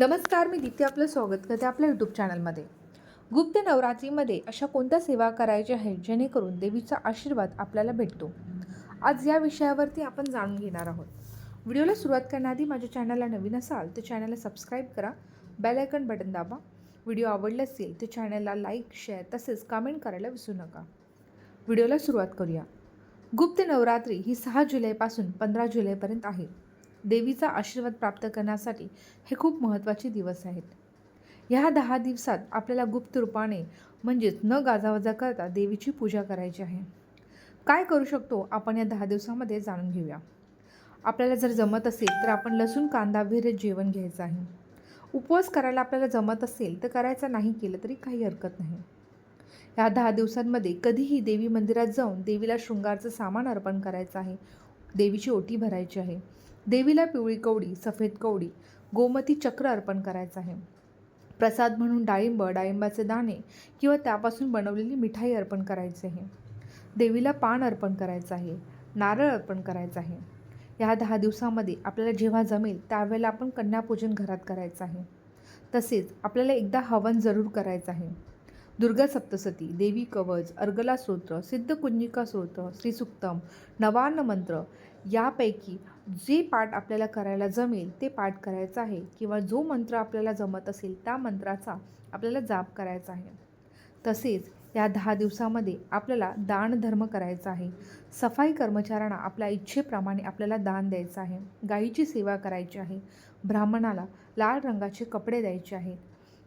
नमस्कार मी दीप्ती आपलं स्वागत करते आपल्या यूट्यूब चॅनलमध्ये गुप्त नवरात्रीमध्ये अशा कोणत्या सेवा करायच्या आहेत जेणेकरून देवीचा आशीर्वाद आपल्याला भेटतो? आज या विषयावरती आपण जाणून घेणार आहोत. व्हिडिओला सुरुवात करण्याआधी माझ्या चॅनलला नवीन असाल तर चॅनलला सबस्क्राईब करा बेलायकन बटन दाबा. व्हिडिओ आवडला असेल तर चॅनलला लाईक शेअर तसेच कमेंट करायला विसरू नका. व्हिडिओला सुरुवात करूया. गुप्त नवरात्री ही सहा जुलैपासून पंधरा जुलैपर्यंत आहे. देवीचा आशीर्वाद प्राप्त करण्यासाठी हे खूप महत्त्वाचे दिवस आहेत. ह्या दहा दिवसात आपल्याला गुप्त रूपाने म्हणजेच न गाजावाजा करता देवीची पूजा करायची आहे. काय करू शकतो आपण या दहा दिवसामध्ये जाणून घेऊया. आपल्याला जर जमत असेल तर आपण लसूण कांदा विरे जेवण घ्यायचं आहे. उपवास करायला आपल्याला जमत असेल तर करायचा नाही केलं तरी काही हरकत नाही. ह्या दहा दिवसांमध्ये कधीही देवी मंदिरात जाऊन देवीला शृंगारचं सामान अर्पण करायचं आहे. देवीची ओटी भरायची आहे. देवीला पिवळी कवडी सफेद कवडी गोमती चक्र अर्पण करायचं आहे. प्रसाद म्हणून डाळिंब डाळिंबाचे दाणे किंवा त्यापासून बनवलेली मिठाई अर्पण करायची आहे. देवीला पान अर्पण करायचं आहे नारळ अर्पण करायचं आहे. ह्या दहा दिवसामध्ये आपल्याला जेव्हा जमेल त्यावेळेला आपण कन्यापूजन घरात करायचं आहे. तसेच आपल्याला एकदा हवन जरूर करायचं आहे. दुर्गा सप्तसती देवी कवच अर्गला स्तोत्र सिद्धकुंजिका स्तोत्र श्रीसुक्तम नवान्न मंत्र यापैकी जे पाठ आपल्याला करायला जमेल ते पाठ करायचं आहे किंवा जो मंत्र आपल्याला जमत असेल त्या मंत्राचा आपल्याला जाप करायचा आहे. तसेच या दहा दिवसामध्ये आपल्याला दानधर्म करायचा आहे. सफाई कर्मचाऱ्यांना आपल्या इच्छेप्रमाणे आपल्याला दान द्यायचं आहे. गायीची सेवा करायची आहे. ब्राह्मणाला लाल रंगाचे कपडे द्यायचे आहेत.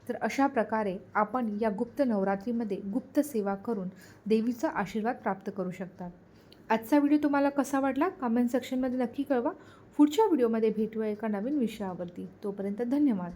तर अशा प्रकारे आपण या गुप्त नवरात्रीमध्ये गुप्त सेवा करून देवीचा आशीर्वाद प्राप्त करू शकतात आजचा व्हिडिओ तुम्हाला कसा वाटला? कमेंट सेक्शनमध्ये नक्की कळवा. पुढच्या व्हिडिओमध्ये भेटूया एका नवीन विषयावरती. तोपर्यंत धन्यवाद.